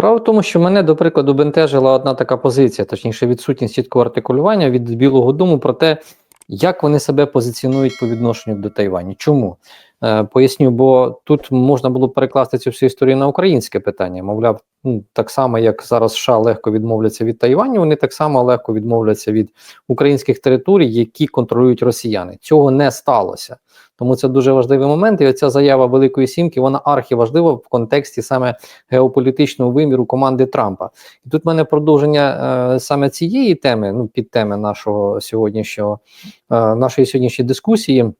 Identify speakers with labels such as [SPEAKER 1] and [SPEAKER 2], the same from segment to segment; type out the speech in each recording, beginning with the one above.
[SPEAKER 1] Справа в тому, що мене, до прикладу, бентежила одна така позиція, точніше, відсутність чіткого артикулювання від Білого Дому про те, як вони себе позиціонують по відношенню до Тайвані. Чому? Е, поясню, бо тут можна було перекласти цю всю історію на українське питання. Мовляв, ну, так само, як зараз США легко відмовляться від Тайваню, вони так само легко відмовляться від українських територій, які контролюють росіяни. Цього не сталося. Тому це дуже важливий момент. І оця заява Великої Сімки вона архіважлива в контексті саме геополітичного виміру команди Трампа. І тут в мене продовження е, саме цієї теми, ну під теми нашого сьогоднішнього е, нашої сьогоднішньої дискусії.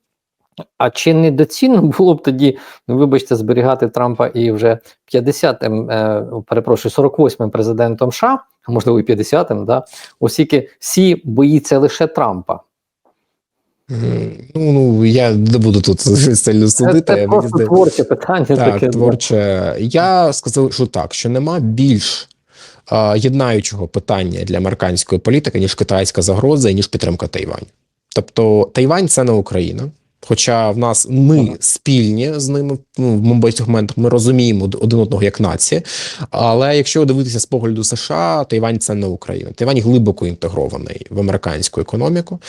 [SPEAKER 1] А чи не доцільно було б тоді, ну вибачте, зберігати Трампа і вже 50-м, е, перепрошую, 48-м президентом США, а можливо і 50-м, да, оскільки всі боїться лише Трампа.
[SPEAKER 2] Ну, ну я не буду тут сильно судити.
[SPEAKER 1] Це, це просто
[SPEAKER 2] здає...
[SPEAKER 1] творче питання.
[SPEAKER 2] Так,
[SPEAKER 1] таке,
[SPEAKER 2] творче. Я сказав, що так, що нема більш е, єднаючого питання для американської політики, ніж китайська загроза і ніж підтримка Тайваню. Тобто Тайвань це не Україна. Хоча в нас ми спільні з ними ну, в багатьох моментах ми розуміємо один одного як нація. Але якщо дивитися з погляду США, Тайвань це не Україна. Тайвань глибоко інтегрований в американську економіку,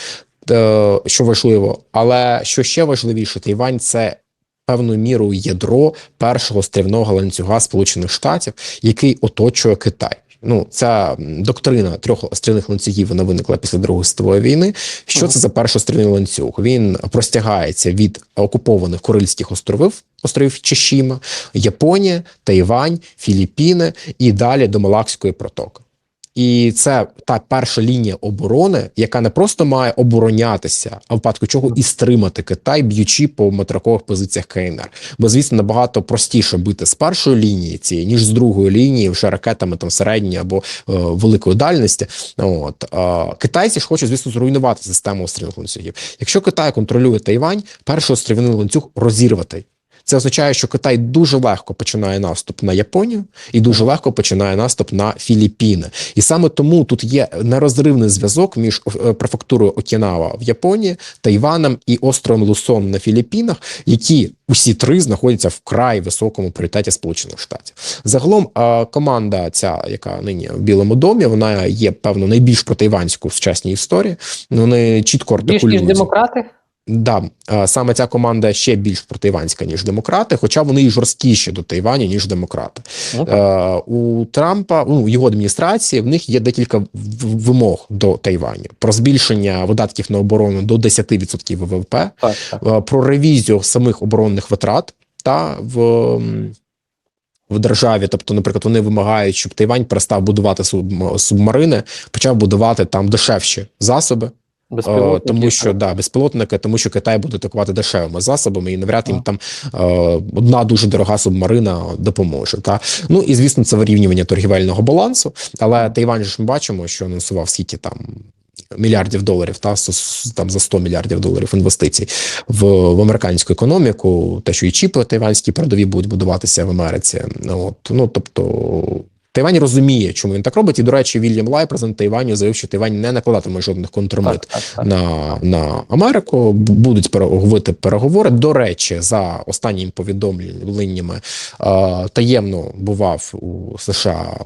[SPEAKER 2] е, що важливо. Але що ще важливіше, Тайвань це. Певною мірою ядро першого стрівного ланцюга Сполучених Штатів, який оточує Китай. Ну, ця доктрина трьох стрільних ланцюгів вона виникла після Другої світової війни. Що це за першострільний ланцюг? Він простягається від окупованих Курильських островів, островів Чешіма, Японія, Тайвань, Філіппіни і далі до Малакської протоки. І це та перша лінія оборони, яка не просто має оборонятися, а в випадку чого і стримати Китай, б'ючи по матракових позиціях КНР. Бо звісно набагато простіше бити з першої лінії цієї, ніж з другої лінії, вже ракетами там середньої або е, великої дальності. От е, китайці ж хочуть, звісно, зруйнувати систему острівних ланцюгів. Якщо Китай контролює Тайвань, перший острівний ланцюг розірвати. Це означає, що Китай дуже легко починає наступ на Японію і дуже легко починає наступ на Філіппіни. І саме тому тут є нерозривний зв'язок між е, префектурою Окінава в Японії, Тайваном і островом Лусон на Філіппінах, які усі три знаходяться в край високому пріоритеті Сполучених Штатів. Загалом команда, ця яка нині в Білому домі, вона є певно найбільш протайванську в сучасній історії. Вони чітко артикулюють.
[SPEAKER 1] Більш ніж демократи.
[SPEAKER 2] Да, саме ця команда ще більш протайванська, ніж демократи, хоча вони і жорсткіші до Тайвані, ніж демократи. Okay. У Трампа, ну його адміністрації, в них є декілька вимог до Тайваню про збільшення видатків на оборону до 10% ВВП, так, так. про ревізію самих оборонних витрат та в. В державі, тобто, наприклад, вони вимагають, щоб Тайвань перестав будувати субмарини, почав будувати там дешевші засоби. О, тому що да, безпілотники, тому що Китай буде атакувати дешевими засобами, і навряд їм там е, одна дуже дорога субмарина допоможе. Та ну і звісно, це вирівнювання торгівельного балансу. Але Тайвань ж ми бачимо, що анонсував скільки там. Мільярдів доларів та там за 100 мільярдів доларів інвестицій в в американську економіку, те, що і чіпи тайванські передові будуть будуватися в Америці. От ну тобто Тайвань розуміє, чому він так робить. І до речі, Вільям Лай, президент Тайваню, заявив, що Тайвань не накладатиме жодних контрмит на на Америку. Будуть переговорити переговори. До речі, за останніми повідомленнями таємно бував у США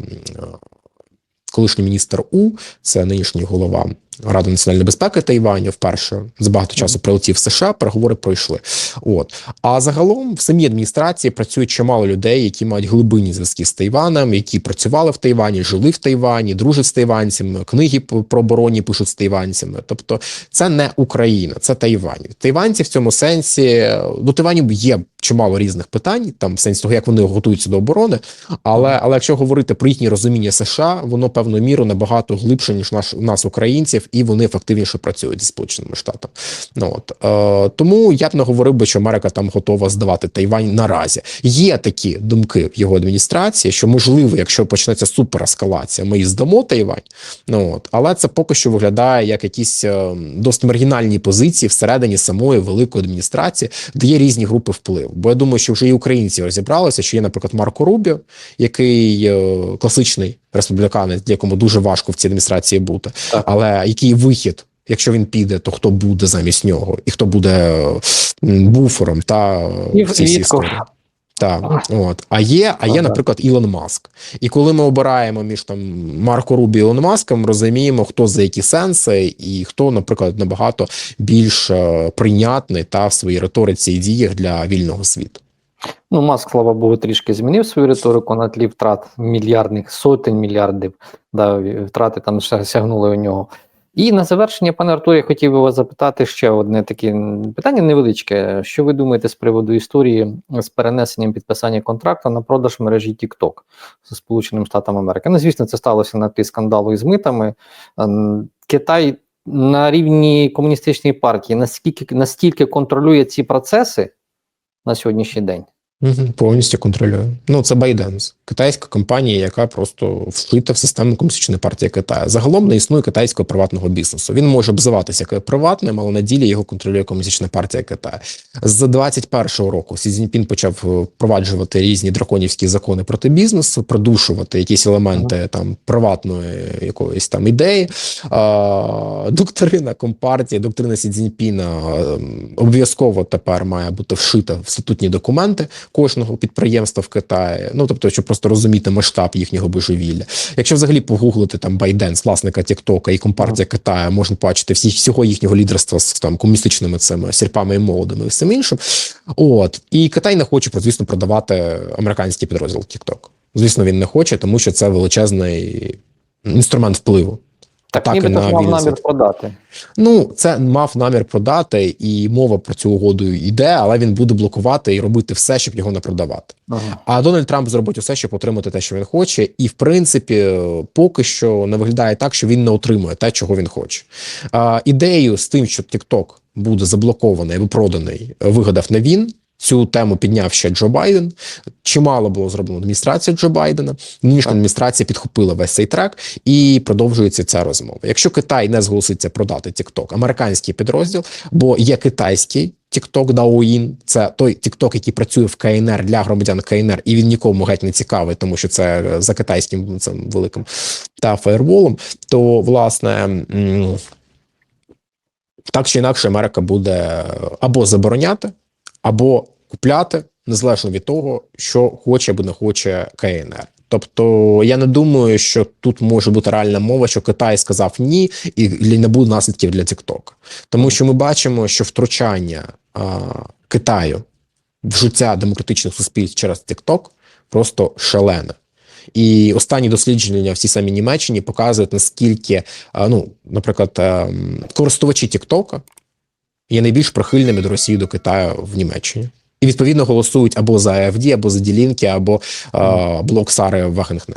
[SPEAKER 2] колишній міністр У, це нинішній голова Ради національної безпеки Тайваню вперше з багато часу прилетів в США. Переговори пройшли. От а загалом в самій адміністрації працює чимало людей, які мають глибинні зв'язки з Тайванем, які працювали в Тайвані, жили в Тайвані, дружать з тайванцями, книги про обороні пишуть з тайванцями. Тобто, це не Україна, це Тайвань. Тайванці в цьому сенсі до Тайваню є чимало різних питань, там в сенсі того, як вони готуються до оборони. Але але якщо говорити про їхнє розуміння США, воно певною мірою набагато глибше ніж наш нас, українців, і вони ефективніше працюють зі сполученими штатами. Ну от е, тому я б не говорив би, що Америка там готова здавати Тайвань наразі. Є такі думки в його адміністрації, що можливо, якщо почнеться суперескалація, ми і здамо Тайвань. Ну от але це поки що виглядає як якісь е, досить маргінальні позиції всередині самої великої адміністрації, де є різні групи впливу. Бо я думаю, що вже і українці розібралися, що є, наприклад, Марко Рубіо, який е, класичний республіканець, якому дуже важко в цій адміністрації бути, так. але який вихід. Якщо він піде, то хто буде замість нього, і хто буде буфером та
[SPEAKER 1] і в цій історії?
[SPEAKER 2] Так, от. А є, а є, наприклад, Ілон Маск. І коли ми обираємо між там Марко Рубі і Ілон Маском, розуміємо, хто за які сенси, і хто, наприклад, набагато більш е, прийнятний та в своїй риториці і діях для вільного світу.
[SPEAKER 1] Ну, Маск, слава Богу, трішки змінив свою риторику на тлі втрат мільярдних, сотень мільярдів, да, втрати там ще сягнули у нього. І на завершення, пане Артуре, я хотів би вас запитати ще одне таке питання невеличке. Що ви думаєте з приводу історії з перенесенням підписання контракту на продаж мережі TikTok з Сполученим Штатами Америки? Ну, звісно, це сталося на тлі скандалу із митами. Ем, Китай на рівні комуністичної партії наскільки настільки контролює ці процеси на сьогоднішній день?
[SPEAKER 2] Угу, повністю контролює. Ну, це ByteDance, китайська компанія, яка просто вшита в систему комуністичної партії Китаю. Загалом не існує китайського приватного бізнесу. Він може обзиватися як приватним, але на ділі його контролює комуністична партія Китаю. З 21-го року Сі Цзіньпін почав е, впроваджувати різні драконівські закони проти бізнесу, придушувати якісь елементи там приватної якоїсь там ідеї. А, доктрина компартії, доктрина Сі Цзіньпіна е, обов'язково тепер має бути вшита в статутні документи кожного підприємства в Китаї. Ну тобто, щоб просто розуміти масштаб їхнього божевілля. Якщо взагалі погуглити там Байденс, власника Тіктока і компартія Китаю, можна бачити всі всього їхнього лідерства з там комуністичними цими сірпами і молодами і всім іншим. От і Китай не хоче, звісно, продавати американський підрозділ Тікток. Звісно, він не хоче, тому що це величезний інструмент впливу.
[SPEAKER 1] Так,
[SPEAKER 2] Так,
[SPEAKER 1] ніби мав намір продати.
[SPEAKER 2] Ну, це мав намір продати, і мова про цю угоду йде, але він буде блокувати і робити все, щоб його не продавати.
[SPEAKER 1] Ага.
[SPEAKER 2] А Дональд Трамп зробить усе, щоб отримати те, що він хоче, і в принципі, поки що не виглядає так, що він не отримує те, чого він хоче. А, ідею з тим, що TikTok буде заблокований або проданий, вигадав не він. Цю тему підняв ще Джо Байден. Чимало було зроблено адміністрація Джо Байдена. Нинішня адміністрація підхопила весь цей трек і продовжується ця розмова. Якщо Китай не зголоситься продати TikTok, американський підрозділ, бо є китайський TikTok Douyin, це той TikTok, який працює в КНР для громадян КНР, і він нікому геть не цікавий, тому що це за китайським цим великим та фаєрволом. То власне. Так чи інакше, Америка буде або забороняти, або купляти, незалежно від того, що хоче або не хоче КНР. Тобто я не думаю, що тут може бути реальна мова, що Китай сказав ні, і не буде наслідків для TikTok. Тому що ми бачимо, що втручання а, Китаю в життя демократичних суспільств через TikTok просто шалене. І останні дослідження в цій самій Німеччині показують, наскільки, а, ну, наприклад, ем, користувачі TikTok є найбільш прихильними до Росії до Китаю в Німеччині. І відповідно голосують або за AfD, або за Ділінки, або е, блок Сари Вагенхнехт.